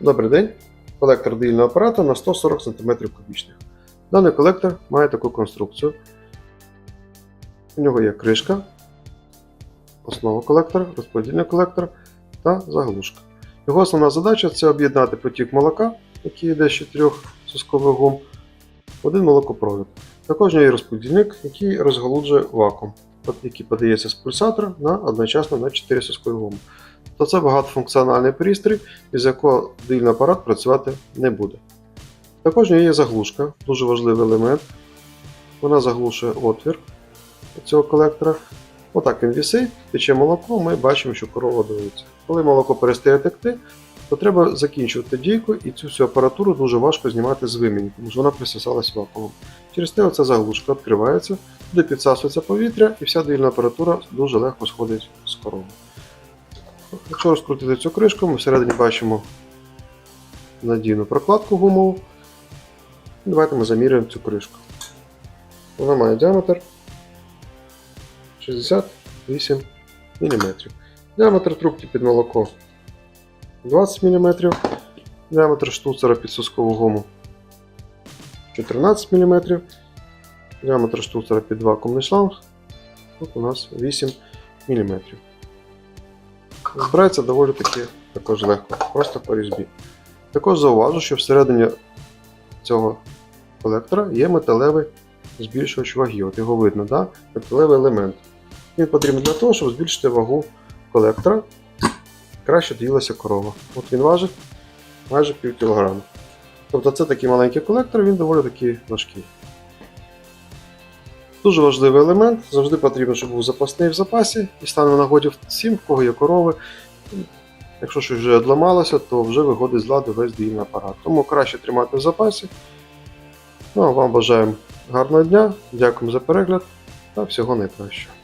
Добрий день. Колектор доїльного апарату на 140 см кубічних. Даний колектор має таку конструкцію. У нього є кришка, основа колектора, розподільний колектор та заглушка. Його основна задача це об'єднати потік молока, який йде з чотирьох соскових гум, в один молокопровід. Також нього є розподільник, який розгалуджує вакуум, який подається з пульсатора на одночасно на 4 соскові гуми. То це багатофункціональний пристрій, із якого доїльний апарат працювати не буде. Також у нього є заглушка, дуже важливий елемент. Вона заглушує отвір цього колектора. Отак він вісить, тече молоко, ми бачимо, що корова дується. Коли молоко перестає текти, то треба закінчувати дійку і цю всю апаратуру дуже важко знімати з вимені, тому що вона присосалась вакуумом. Через те оця заглушка відкривається, туди підсасується повітря і вся доїльна апаратура дуже легко сходить з корови. Якщо розкрутити цю кришку, ми всередині бачимо надійну прокладку гумову. Давайте ми заміряємо цю кришку. Вона має діаметр 68 мм. Діаметр трубки під молоко 20 мм. Діаметр штуцера під соскову гуму 14 мм. Діаметр штуцера під вакуумний шланг. Тут у нас 8 мм. Збирається доволі таки також легко, просто по різьбі. Також зауважу, що всередині цього колектора є металевий збільшувач ваги. От його видно, да? металевий елемент. Він потрібен для того, щоб збільшити вагу колектора. Краще доїлася корова. От він важить майже пів кілограма. Тобто це такий маленький колектор, він доволі таки важкий. Дуже важливий елемент, завжди потрібно, щоб був запасний в запасі і стане на нагоді всім, в кого є корови. Якщо щось вже одламалося, то вже виходить з ладу весь доїльний апарат. Тому краще тримати в запасі. Ну а вам бажаємо гарного дня, дякуємо за перегляд та всього найкращого.